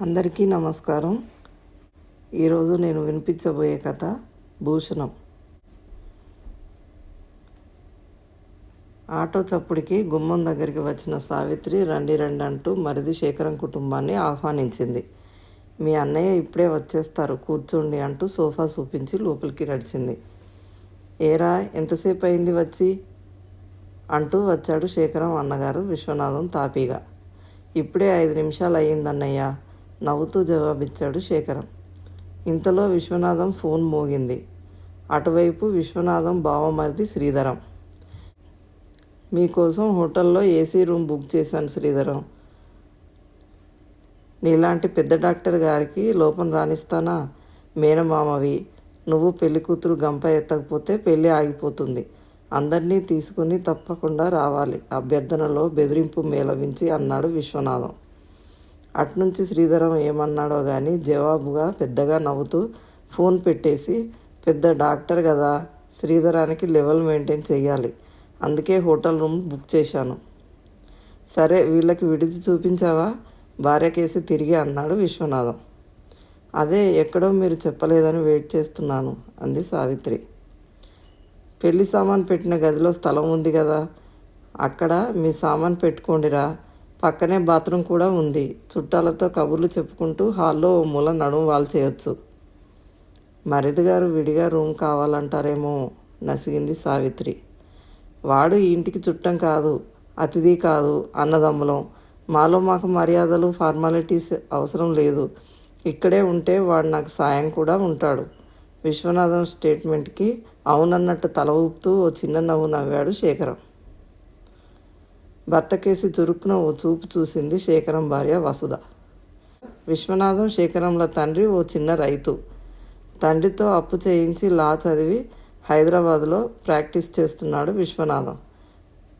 అందరికీ నమస్కారం. ఈరోజు నేను వినిపించబోయే కథ భూషణం. ఆటో చప్పుడికి గుమ్మం దగ్గరికి వచ్చిన సావిత్రి రండి రండి అంటూ మరిది శేఖరం కుటుంబాన్ని ఆహ్వానించింది. మీ అన్నయ్య ఇప్పుడే వచ్చేస్తారు కూర్చోండి అంటూ సోఫా చూపించి లోపలికి నడిచింది. ఏరా ఎంతసేపు అయింది వచ్చి? అంటూ వచ్చాడు శేఖరం అన్నగారు విశ్వనాథం తాపీగా. ఇప్పుడే ఐదు నిమిషాలు అయ్యిందన్నయ్య. నవ్వుతూ జవాబిచ్చాడు శేఖరం. ఇంతలో విశ్వనాథం ఫోన్ మోగింది. అటువైపు విశ్వనాథం బావమరిది శ్రీధరం. మీకోసం హోటల్లో ఏసీ రూమ్ బుక్ చేశాను శ్రీధరం. నీలాంటి పెద్ద డాక్టర్ గారికి లోపం రాణిస్తానా మేనమామవి నువ్వు పెళ్ళి కూతురు గంప ఎత్తకపోతే పెళ్ళి ఆగిపోతుంది. అందరినీ తీసుకుని తప్పకుండా రావాలి. అభ్యర్థనలో బెదిరింపు మేళవించి అన్నాడు విశ్వనాథం. అట్నుంచి శ్రీధరం ఏమన్నాడో కానీ జవాబుగా పెద్దగా నవ్వుతూ ఫోన్ పెట్టేసి పెద్ద డాక్టర్ కదా శ్రీధరానికి లెవెల్ మెయింటైన్ చేయాలి అందుకే హోటల్ రూమ్ బుక్ చేశాను. సరే వీళ్ళకి విడిచి చూపించావా? భార్యకేసి తిరిగి అన్నాడు విశ్వనాథం. అదే ఎక్కడో మీరు చెప్పలేదని వెయిట్ చేస్తున్నాను అంది సావిత్రి. పెళ్ళి సామాన్ పెట్టిన గదిలో స్థలం ఉంది కదా అక్కడ మీ సామాన్ పెట్టుకోండిరా పక్కనే బాత్రూమ్ కూడా ఉంది. చుట్టాలతో కబుర్లు చెప్పుకుంటూ హాల్లో ఓ మూల నడుము వాల్చేయొచ్చు. మరిది గారు విడిగా రూమ్ కావాలంటారేమో నసిగింది సావిత్రి. వాడు ఈ ఇంటికి చుట్టం కాదు అతిథి కాదు అన్నదమ్ములం. మాలో మాకు మర్యాదలు ఫార్మాలిటీస్ అవసరం లేదు. ఇక్కడే ఉంటే వాడు నాకు సాయం కూడా ఉంటాడు. విశ్వనాథం స్టేట్మెంట్కి అవునన్నట్టు తల ఊపుతూ ఓ చిన్న నవ్వు నవ్వాడు శేఖరం. భర్త కేసి ఓ చూపు చూసింది శేఖరం భార్య వసుధ. విశ్వనాథం శేఖరంల తండ్రి ఓ చిన్న రైతు. తండ్రితో అప్పు చేయించి లా చదివి హైదరాబాద్లో ప్రాక్టీస్ చేస్తున్నాడు విశ్వనాథం.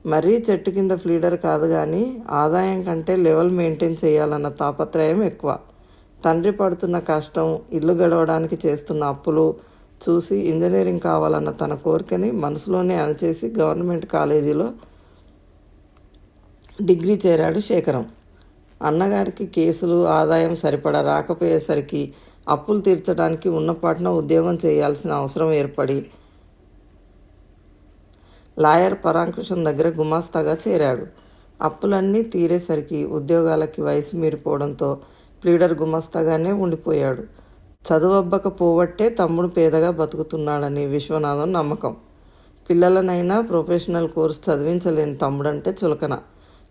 మరీ చెట్టు కింద ఫ్లీడర్ కాదు కానీ ఆదాయం కంటే లెవెల్ మెయింటైన్ చేయాలన్న తాపత్రయం ఎక్కువ. తండ్రి పడుతున్న కష్టం ఇల్లు గడవడానికి చేస్తున్న అప్పులు చూసి ఇంజనీరింగ్ కావాలన్న తన కోరికని మనసులోనే అణచేసి గవర్నమెంట్ కాలేజీలో డిగ్రీ చేరాడు శేఖరం. అన్నగారికి కేసులు ఆదాయం సరిపడా రాకపోయేసరికి అప్పులు తీర్చడానికి ఉన్నపాటున ఉద్యోగం చేయాల్సిన అవసరం ఏర్పడి లాయర్ పరాంకుశం దగ్గర గుమాస్తాగా చేరాడు. అప్పులన్నీ తీరేసరికి ఉద్యోగాలకి వయసు మీరిపోవడంతో ప్లీడర్ గుమాస్తాగానే ఉండిపోయాడు. చదువబ్బక పోవట్టే తమ్ముడు పేదగా బతుకుతున్నాడని విశ్వనాథం నమ్మకం. పిల్లలనైనా ప్రొఫెషనల్ కోర్స్ చదివించలేని తమ్ముడంటే చులకన.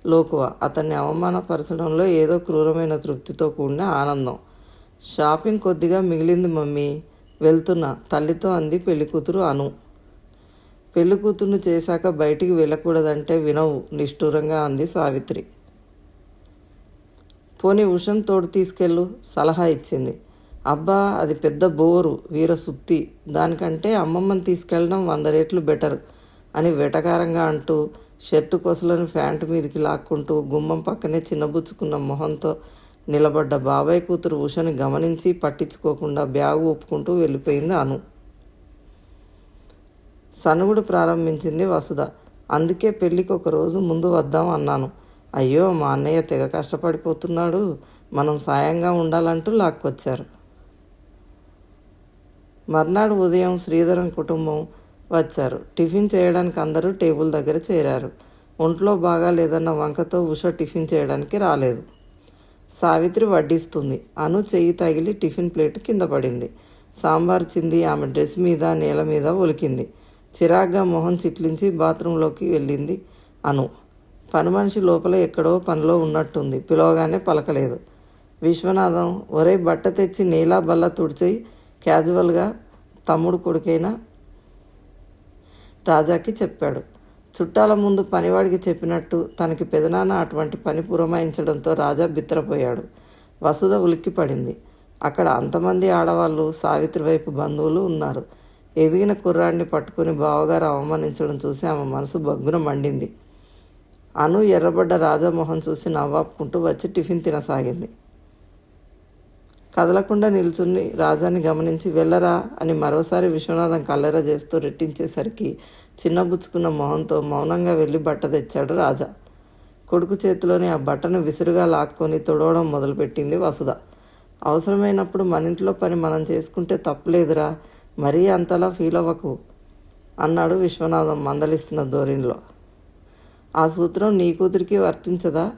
లోకువ. అతన్ని అవమానపరచడంలో ఏదో క్రూరమైన తృప్తితో కూడిన ఆనందం. షాపింగ్ కొద్దిగా మిగిలింది మమ్మీ. వెళ్తున్నా. తల్లితో అంది పెళ్ళికూతురు అను. పెళ్ళికూతురును చేశాక బయటికి వెళ్ళకూడదంటే వినవు నిష్ఠూరంగా అంది సావిత్రి. పోనీ ఉషం తోడు తీసుకెళ్ళు సలహా ఇచ్చింది. అబ్బా అది పెద్ద బోరు వీర సుత్తి. దానికంటే అమ్మమ్మని తీసుకెళ్ళడం వంద రేట్లు బెటర్ అని వెటకారంగా అంటూ షర్టు కొసలను ప్యాంటు మీదకి లాక్కుంటూ గుమ్మం పక్కనే చిన్నబుచ్చుకున్న మొహంతో నిలబడ్డ బాబాయ్ కూతురు ఉషని గమనించి పట్టించుకోకుండా బ్యాగు ఒప్పుకుంటూ వెళ్ళిపోయింది అను. సనుగుడు ప్రారంభించింది వసుధ. అందుకే పెళ్ళికి ఒక రోజు ముందు వద్దాం అన్నాను. అయ్యో మా అన్నయ్య తెగ కష్టపడిపోతున్నాడు. మనం సాయంగా ఉండాలంటూ లాక్కొచ్చారు. మర్నాడు ఉదయం శ్రీధరం కుటుంబం వచ్చారు. టిఫిన్ చేయడానికి అందరూ టేబుల్ దగ్గర చేరారు. ఒంట్లో బాగా లేదన్న వంకతో ఉష టిఫిన్ చేయడానికి రాలేదు. సావిత్రి వడ్డిస్తుంది. అను చెయ్యి తగిలి టిఫిన్ ప్లేట్ కింద పడింది. సాంబార్ చింది ఆమె డ్రెస్ మీద నేల మీద ఒలికింది. చిరాగ్గా మొహం చిట్లించి బాత్రూంలోకి వెళ్ళింది అను. పని మనిషి లోపల ఎక్కడో పనిలో ఉన్నట్టుంది. పిలవగానే పలకలేదు. విశ్వనాథం ఒరే బట్ట తెచ్చి నేలా బల్ల తుడిచేయి క్యాజువల్గా తమ్ముడు కొడుకైనా రాజాకి చెప్పాడు. చుట్టాల ముందు పనివాడికి చెప్పినట్టు తనకి పెదనాన్న అటువంటి పని పురమాయించడంతో రాజా బిత్తరపోయాడు వసుధ ఉలిక్కి పడింది. అక్కడ అంతమంది ఆడవాళ్ళు సావిత్రి వైపు బంధువులు ఉన్నారు. ఎదిగిన కుర్రాడిని పట్టుకుని బావగారు అవమానించడం చూసి ఆమె మనసు బగ్గున మండింది. అను ఎర్రబడ్డ రాజామోహన్ చూసి నవ్వాపుకుంటూ వచ్చి టిఫిన్ తినసాగింది. కదలకుండా నిల్చుని రాజాని గమనించి వెళ్ళరా అని మరోసారి విశ్వనాథం కల్లెర చేస్తూ రెట్టించేసరికి చిన్నబుచ్చుకున్న మొహంతో మౌనంగా వెళ్ళి బట్ట తెచ్చాడు రాజా. కొడుకు చేతిలోని ఆ బట్టను విసురుగా లాక్కొని తొడవడం మొదలుపెట్టింది వసుధ. అవసరమైనప్పుడు మన ఇంట్లో పని మనం చేసుకుంటే తప్పులేదురా మరీ అంతలా ఫీల్ అవ్వకు అన్నాడు విశ్వనాథం మందలిస్తున్న ధోరణిలో. ఆ సూత్రం నీ కూతురికి వర్తించదా?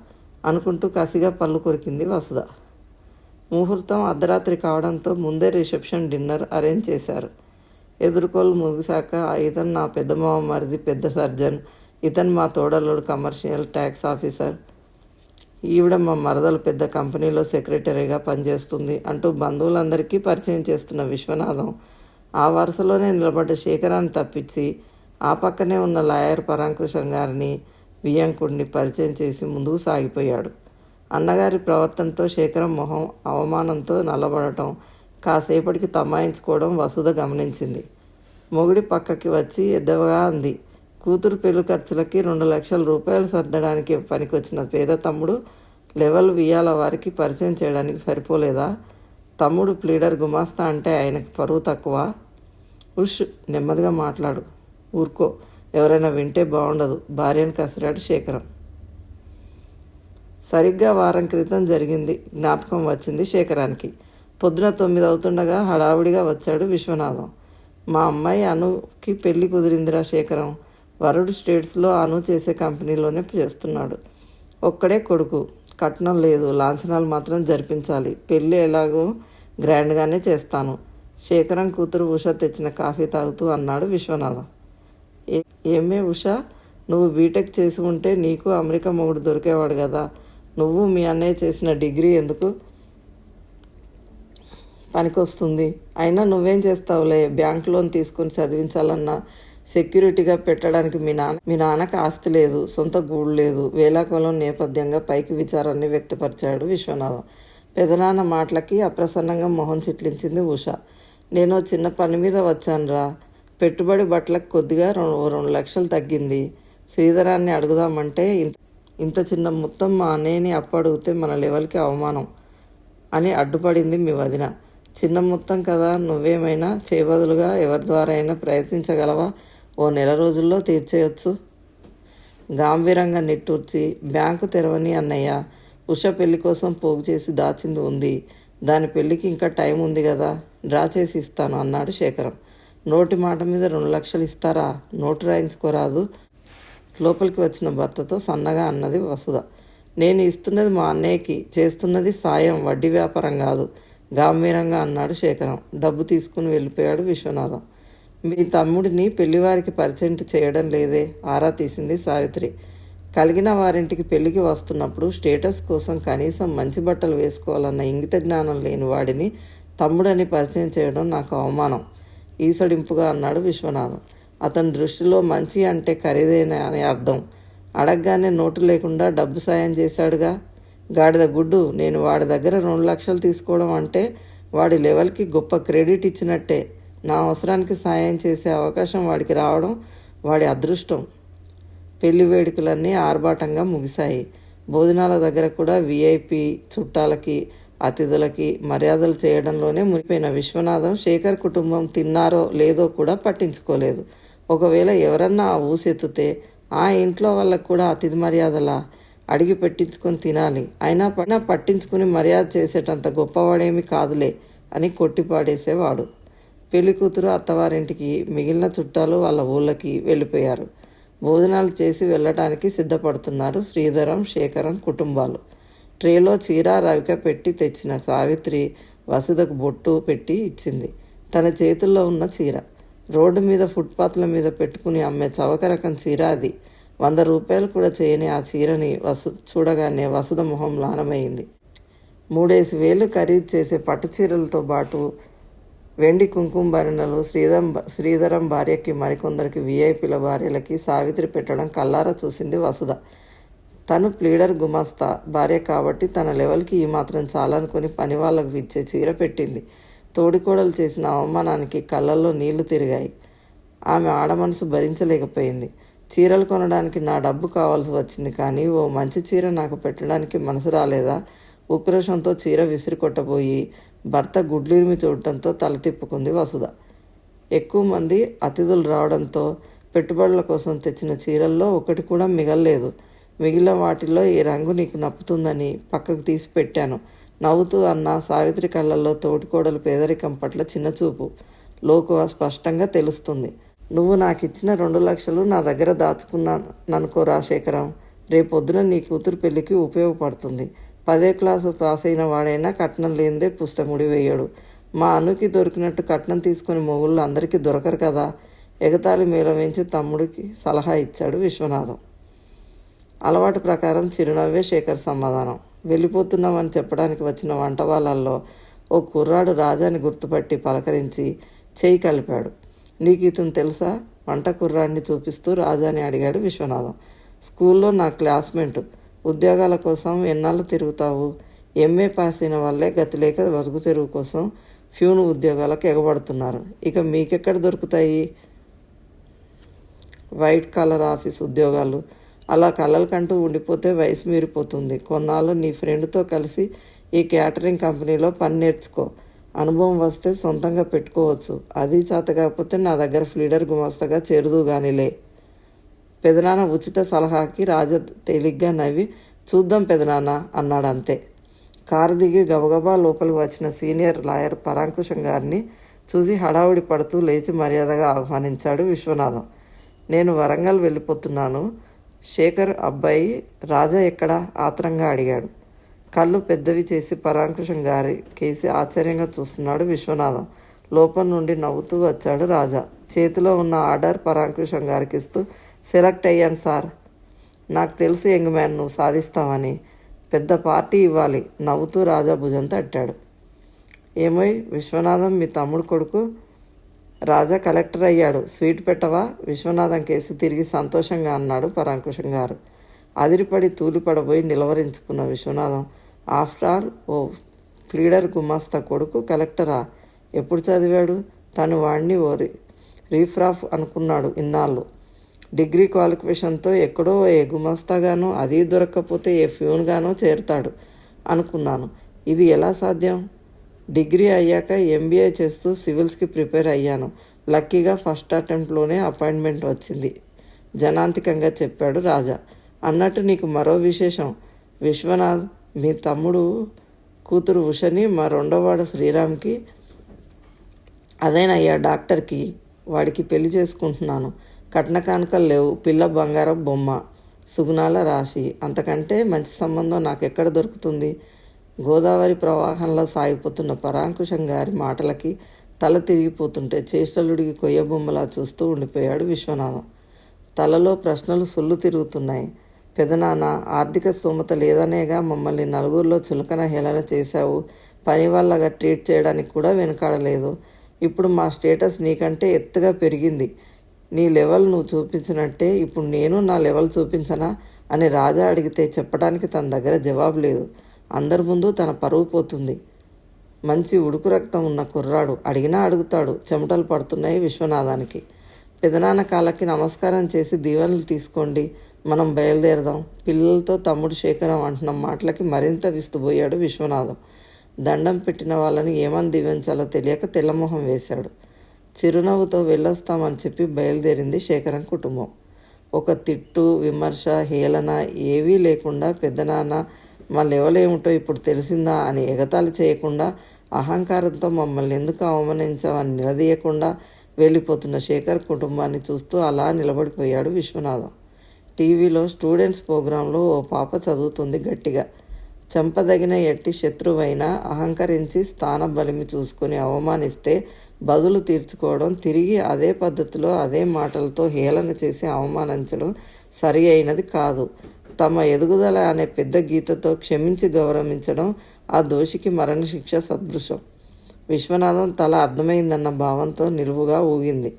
అనుకుంటూ కసిగా పళ్ళు కొరికింది వసుధ. ముహూర్తం అర్ధరాత్రి కావడంతో ముందే రిసెప్షన్ డిన్నర్ అరేంజ్ చేశారు. ఎదుర్కోలు ముగిశాక ఇతను నా పెద్ద మామ మరిది పెద్ద సర్జన్. ఇతను మా తోడల్లుడు కమర్షియల్ ట్యాక్స్ ఆఫీసర్. ఈవిడ మా మరదలు పెద్ద కంపెనీలో సెక్రటరీగా పనిచేస్తుంది అంటూ బంధువులందరికీ పరిచయం చేస్తున్న విశ్వనాథం ఆ వరుసలోనే నిలబడ్డ శేఖరాన్ని తప్పించి ఆ పక్కనే ఉన్న లాయర్ పరాంకుశం గారిని బియ్యంకుడిని పరిచయం చేసి ముందుకు సాగిపోయాడు. అన్నగారి ప్రవర్తనతో శేఖరం మొహం అవమానంతో నల్లబడటం కాసేపటికి తమాయించుకోవడం వసుధ గమనించింది. మొగుడి పక్కకి వచ్చి ఎద్దవగా అంది కూతురు పెళ్ళి ఖర్చులకి రెండు లక్షల రూపాయలు సర్దడానికి పనికొచ్చిన పేద తమ్ముడు లెవెల్ వియ్యాల వారికి పరిచయం చేయడానికి సరిపోలేదా? తమ్ముడు ప్లీడర్ గుమాస్తా అంటే ఆయనకు పరువు తక్కువ? ఉష్ నెమ్మదిగా మాట్లాడు ఊరుకో ఎవరైనా వింటే బాగుండదు. భార్యను కసిరాడు శేఖరం. సరిగ్గా వారం క్రితం జరిగింది. జ్ఞాపకం వచ్చింది శేఖరానికి. పొద్దున తొమ్మిది అవుతుండగా హడావుడిగా వచ్చాడు విశ్వనాథం. మా అమ్మాయి అనుకి పెళ్ళి కుదిరిందిరా శేఖరం. వరుడు స్టేట్స్లో అను చేసే కంపెనీలోనే చేస్తున్నాడు. ఒక్కడే కొడుకు. కట్నం లేదు. లాంఛనాలు మాత్రం జరిపించాలి. పెళ్ళి ఎలాగో గ్రాండ్గానే చేస్తాను. శేఖరం కూతురు ఉష తెచ్చిన కాఫీ తాగుతూ అన్నాడు విశ్వనాథం. ఏమే ఉష? నువ్వు బీటెక్ చేసి ఉంటే నీకు అమెరికా మొగుడు దొరికేవాడు కదా. నువ్వు మీ అన్నయ్య చేసిన డిగ్రీ ఎందుకు? పనికొస్తుంది. అయినా నువ్వేం చేస్తావులే? బ్యాంక్ లోన్ తీసుకొని చదివించాలన్నా సెక్యూరిటీగా పెట్టడానికి మీ నాన్న మీ నాన్నకి ఆస్తి లేదు సొంత గూడు లేదు. వేలాకోలం నేపథ్యంగా పైకి విచారాన్ని వ్యక్తపరిచాడు విశ్వనాథం. పెదనాన్న మాటలకి అప్రసన్నంగా మొహం చిట్లించింది ఉష. నేను చిన్న పని మీద వచ్చానురా. పెట్టుబడి బట్టలకు కొద్దిగా రెండు రెండు లక్షలు తగ్గింది. శ్రీధరాన్ని అడుగుదామంటే ఇంత ఇంత చిన్న మొత్తం మా అన్నయ్యని అప్పడిగితే మన లెవెల్కి అవమానం అని అడ్డుపడింది మీ వదిన. చిన్న మొత్తం కదా నువ్వేమైనా చేయబదులుగా ఎవరి ద్వారా అయినా ప్రయత్నించగలవా? ఓ నెల రోజుల్లో తీర్చేయొచ్చు. గాంభీరంగా నిట్టూర్చి బ్యాంకు తెరవని అన్నయ్య ఉష పెళ్ళి కోసం పోగు చేసి దాచింది ఉంది. దాని పెళ్ళికి ఇంకా టైం ఉంది కదా డ్రా చేసి ఇస్తాను అన్నాడు శేఖరం. నోటి మాట మీద రెండు లక్షలు ఇస్తారా? నోటు రాయించుకోరాదు. లోపలికి వచ్చిన భర్తతో సన్నగా అన్నది వసుధ. నేను ఇస్తున్నది మా అన్నయ్యకి చేస్తున్నది సాయం వడ్డీ వ్యాపారం కాదు. గాంభీరంగా అన్నాడు శేఖరం. డబ్బు తీసుకుని వెళ్ళిపోయాడు విశ్వనాథం. మీ తమ్ముడిని పెళ్ళివారికి పరిచయం చేయడం లేదే? ఆరా తీసింది సావిత్రి. కలిగిన వారింటికి పెళ్ళికి వస్తున్నప్పుడు స్టేటస్ కోసం కనీసం మంచి బట్టలు వేసుకోవాలన్న ఇంగిత జ్ఞానం లేని వాడిని తమ్ముడని పరిచయం చేయడం నాకు అవమానం. ఈసడింపుగా అన్నాడు విశ్వనాథం. అతని దృష్టిలో మంచి అంటే ఖరీదైన అని అర్థం. అడగగానే నోటు లేకుండా డబ్బు సాయం చేశాడుగా. గాడిద గుడ్డు నేను వాడి దగ్గర రెండు లక్షలు తీసుకోవడం అంటే వాడి లెవెల్కి గొప్ప క్రెడిట్ ఇచ్చినట్టే. నా అవసరానికి సాయం చేసే అవకాశం వాడికి రావడం వాడి అదృష్టం. పెళ్ళి వేడుకలన్నీ ఆర్భాటంగా ముగిశాయి. భోజనాల దగ్గర కూడా విఐపి చుట్టాలకి అతిథులకి మర్యాదలు చేయడంలోనే మునిపోయిన విశ్వనాథం శేఖర్ కుటుంబం తిన్నారో లేదో కూడా పట్టించుకోలేదు. ఒకవేళ ఎవరన్నా ఆ ఊసెత్తితే ఆ ఇంట్లో వాళ్ళకు కూడా అతిథి మర్యాదలా అడిగి పెట్టించుకొని తినాలి. అయినా పైన పట్టించుకుని మర్యాద చేసేటంత గొప్పవాడేమి కాదులే అని కొట్టిపాడేసేవాడు. పెళ్ళి కూతురు అత్తవారింటికి మిగిలిన చుట్టాలు వాళ్ళ ఊళ్ళకి వెళ్ళిపోయారు. భోజనాలు చేసి వెళ్ళటానికి సిద్ధపడుతున్నారు శ్రీధరం శేఖరం కుటుంబాలు. ట్రేలో చీర రవిక పెట్టి తెచ్చిన సావిత్రి వసుధకు బొట్టు పెట్టి ఇచ్చింది. తన చేతుల్లో ఉన్న చీర. రోడ్డు మీద ఫుట్పాత్ల మీద పెట్టుకుని అమ్మే చవక రకం చీర అది. వంద రూపాయలు కూడా చేయని ఆ చీరని వసు చూడగానే వసుధ మొహం లానమైంది. మూడేసి వేలు ఖరీదు చేసే పట్టు చీరలతో పాటు వెండి కుంకుమ భరణలు శ్రీధం శ్రీధరం భార్యకి మరికొందరికి విఐపీల భార్యలకి సావిత్రి పెట్టడం కల్లారా చూసింది వసుధ. తను ప్లీడర్ గుమాస్తా భార్య కాబట్టి తన లెవెల్కి ఈ మాత్రం చాలనుకుని పని వాళ్ళకు ఇచ్చే చీర పెట్టింది. తోడికోడలు చేసిన అవమానానికి కళ్ళల్లో నీళ్ళు తిరిగాయి. ఆమె ఆడమనసు భరించలేకపోయింది. చీరలు కొనడానికి నా డబ్బు కావాల్సి వచ్చింది కానీ ఓ మంచి చీర నాకు పెట్టడానికి మనసు రాలేదా? ఉక్రోషంతో చీర విసిరి కొట్టబోయి భర్త గుడ్లిరిమి చూడటంతో తల తిప్పుకుంది వసుధ. ఎక్కువ మంది అతిథులు రావడంతో పెట్టుబడుల కోసం తెచ్చిన చీరల్లో ఒకటి కూడా మిగల్లేదు. మిగిలిన వాటిల్లో ఈ రంగు నీకు నప్పుతుందని పక్కకు తీసి పెట్టాను. నవ్వుతూ అన్న సావిత్రి కళ్ళల్లో తోటికోడలు పేదరికం పట్ల చిన్నచూపు లోకువ స్పష్టంగా తెలుస్తుంది. నువ్వు నాకు ఇచ్చిన రెండు లక్షలు నా దగ్గర దాచుకున్నాననుకో రాజశేఖరం. రేపొద్దున నీ కూతురు పెళ్ళికి ఉపయోగపడుతుంది. పదే క్లాసు పాస్ అయిన వాడైనా కట్నం లేనిదే పుస్తముడి వేయడు. మా అనుకి దొరికినట్టు కట్నం తీసుకుని మొగుళ్ళు అందరికీ దొరకరు కదా. ఎగతాళి మేళవించి తమ్ముడికి సలహా ఇచ్చాడు విశ్వనాథం. అలవాటు ప్రకారం చిరునవ్వే శేఖర్ సమాధానం. వెళ్ళిపోతున్నామని చెప్పడానికి వచ్చిన వంట వాళ్ళల్లో ఓ కుర్రాడు రాజాని గుర్తుపట్టి పలకరించి చేయి కలిపాడు. నీకు ఇతను తెలుసా? వంట కుర్రాడిని చూపిస్తూ రాజాని అడిగాడు విశ్వనాథం. స్కూల్లో నా క్లాస్మేట్. ఉద్యోగాల కోసం ఎన్నాళ్ళు తిరుగుతావు? ఎంఏ పాస్ అయిన వాళ్ళే గతిలేక బతుకు తెరువు కోసం ఫ్యూన్ ఉద్యోగాలకు ఎగబడుతున్నారు. ఇక మీకెక్కడ దొరుకుతాయి? వైట్ కలర్ ఆఫీస్ ఉద్యోగాలు. అలా కలలకంటూ ఉండిపోతే వయసు మీరిపోతుంది. కొన్నాళ్ళు నీ ఫ్రెండ్తో కలిసి ఈ క్యాటరింగ్ కంపెనీలో పని నేర్చుకో. అనుభవం వస్తే సొంతంగా పెట్టుకోవచ్చు. అది చేత కాకపోతే నా దగ్గర ఫ్లీడర్ గుమస్తగా చేరుదు గానిలే. పెదనాన్న ఉచిత సలహాకి రాజ తేలిగ్గా నవ్వి చూద్దాం పెదనాన్న అన్నాడు అంతే కారు దిగి గబగబా లోపలికి వచ్చిన సీనియర్ లాయర్ పరాంకుశం గారిని చూసి హడావుడి పడుతూ లేచి మర్యాదగా ఆహ్వానించాడు విశ్వనాథం. నేను వరంగల్ వెళ్ళిపోతున్నాను. శేఖర్ అబ్బాయి రాజా ఎక్కడ? ఆత్రంగా అడిగాడు. కళ్ళు పెద్దవి చేసి పరాంకుశం గారి కేసి ఆశ్చర్యంగా చూస్తున్నాడు విశ్వనాథం. లోపల నుండి నవ్వుతూ వచ్చాడు రాజా. చేతిలో ఉన్న ఆర్డర్ పరాంకుశం గారికి ఇస్తూ సెలెక్ట్ అయ్యాను సార్. నాకు తెలుసు యంగ్ మ్యాన్ నువ్వు సాధిస్తావని. పెద్ద పార్టీ ఇవ్వాలి. నవ్వుతూ రాజా భుజం తట్టాడు. ఏమోయ్ విశ్వనాథం మీ తమ్ముడు కొడుకు రాజా కలెక్టర్ అయ్యాడు. స్వీట్ పెట్టవా? విశ్వనాథం కేసు తిరిగి సంతోషంగా అన్నాడు పరాంకుశం గారు. అదిరిపడి తూలిపడబోయి నిలవరించుకున్న విశ్వనాథం ఆఫ్టర్ ఆల్ ఓ ప్లీడర్ గుమాస్తా కొడుకు కలెక్టరా? ఎప్పుడు చదివాడు? తను వాడిని ఓ రీఫ్రాఫ్ అనుకున్నాడు ఇన్నాళ్ళు. డిగ్రీ క్వాలిఫికేషన్తో ఎక్కడో ఏ గుమాస్తాగానో అది దొరక్కపోతే ఏ ఫ్యూన్గానో చేరుతాడు అనుకున్నాను. ఇది ఎలా సాధ్యం? డిగ్రీ అయ్యాక ఎంబీఏ చేస్తూ సివిల్స్కి ప్రిపేర్ అయ్యాను. లక్కీగా ఫస్ట్ అటెంప్ట్లోనే అపాయింట్మెంట్ వచ్చింది. జనాంతికంగా చెప్పాడు రాజా. అన్నట్టు నీకు మరో విశేషం. విశ్వనాథ్ మీ తమ్ముడు కూతురు ఉషని మా రెండోవాడు శ్రీరామ్కి అదేనయ్యా డాక్టర్కి వాడికి పెళ్ళి చేసుకుంటున్నాను. కట్న కానుకలు లేవు. పిల్ల బంగారం బొమ్మ. సుగుణాల రాశి. అంతకంటే మంచి సంబంధం నాకు ఎక్కడ దొరుకుతుంది? గోదావరి ప్రవాహంలో సాగిపోతున్న పరాంకుశం గారి మాటలకి తల తిరిగిపోతుంటే చేష్టలుడికి కొయ్యబొమ్మలా చూస్తూ ఉండిపోయాడు విశ్వనాథం. తలలో ప్రశ్నలు సుల్లు తిరుగుతున్నాయి. పెదనాన్న ఆర్థిక స్థోమత లేదనేగా మమ్మల్ని నలుగురిలో చులకన హేళన చేశావు. పని వల్లగా ట్రీట్ చేయడానికి కూడా వెనకాడలేదు. ఇప్పుడు మా స్టేటస్ నీకంటే ఎత్తుగా పెరిగింది. నీ లెవెల్ నువ్వు చూపించినట్టే ఇప్పుడు నేను నా లెవెల్ చూపించనా? అని రాజా అడిగితే చెప్పడానికి తన దగ్గర జవాబు లేదు. అందరి ముందు తన పరువు పోతుంది. మంచి ఉడుకు రక్తం ఉన్న కుర్రాడు అడిగినా అడుగుతాడు. చెమటలు పడుతున్నాయి విశ్వనాథానికి. పెదనాన్న కాళ్ళకి నమస్కారం చేసి దీవెనలు తీసుకోండి. మనం బయలుదేరదాం. పిల్లలతో తమ్ముడు శేఖరం అంటున్న మాటలకి మరింత విస్తుపోయాడు విశ్వనాథం. దండం పెట్టిన వాళ్ళని ఏమని దీవించాలో తెలియక తెల్లమొహం వేశాడు. చిరునవ్వుతో వెళ్ళొస్తామని చెప్పి బయలుదేరింది శేఖరం కుటుంబం. ఒక తిట్టు విమర్శ హేళన ఏవీ లేకుండా పెద్దనాన్న మా లెవెల్ ఏమిటో ఇప్పుడు తెలిసిందా అని ఎగతాళి చేయకుండా అహంకారంతో మమ్మల్ని ఎందుకు అవమానించామని నిలదీయకుండా వెళ్ళిపోతున్న శేఖర్ కుటుంబాన్ని చూస్తూ అలా నిలబడిపోయాడు విశ్వనాథం. టీవీలో స్టూడెంట్స్ ప్రోగ్రాంలో ఓ పాప చదువుతుంది గట్టిగా. చంపదగిన ఎట్టి శత్రువైనా అహంకరించి స్థాన బలిమి చూసుకుని అవమానిస్తే బదులు తీర్చుకోవడం తిరిగి అదే పద్ధతిలో అదే మాటలతో హేళన చేసి అవమానించడం సరి అయినది కాదు. తమ ఎదుగుదల అనే పెద్ద గీతతో క్షమించి గౌరవించడం ఆ దోషికి మరణశిక్ష సదృశం. విశ్వనాథం తల అర్థమైందన్న భావంతో నిలువుగా ఊగింది.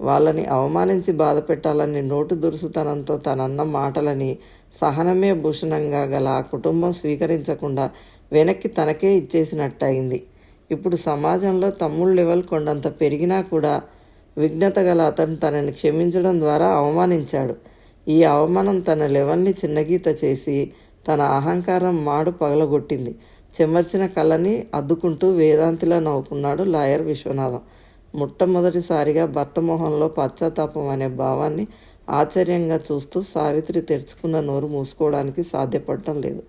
వాళ్ళని అవమానించి బాధ పెట్టాలని నోటు దురుసుతనంతో తనన్న మాటలని సహనమే భూషణంగా గల ఆ కుటుంబం స్వీకరించకుండా వెనక్కి తనకే ఇచ్చేసినట్టయింది. ఇప్పుడు సమాజంలో తమ్ముడు లెవెల్ కొండంత పెరిగినా కూడా విఘ్నత గల అతను తనని క్షమించడం ద్వారా అవమానించాడు. ఈ అవమానం తన లెవెల్ని చిన్నగీత చేసి తన అహంకారం మాడు పగలగొట్టింది. చెమర్చిన కళ్ళని అద్దుకుంటూ వేదాంతిలా నవ్వుకున్నాడు లాయర్ విశ్వనాథం. మొట్టమొదటిసారిగా భర్త మొహంలో పశ్చాత్తాపం అనే భావాన్ని ఆశ్చర్యంగా చూస్తూ సావిత్రి తెరుచుకున్న నోరు మూసుకోవడానికి సాధ్యపడటం లేదు.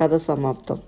కథ సమాప్తం.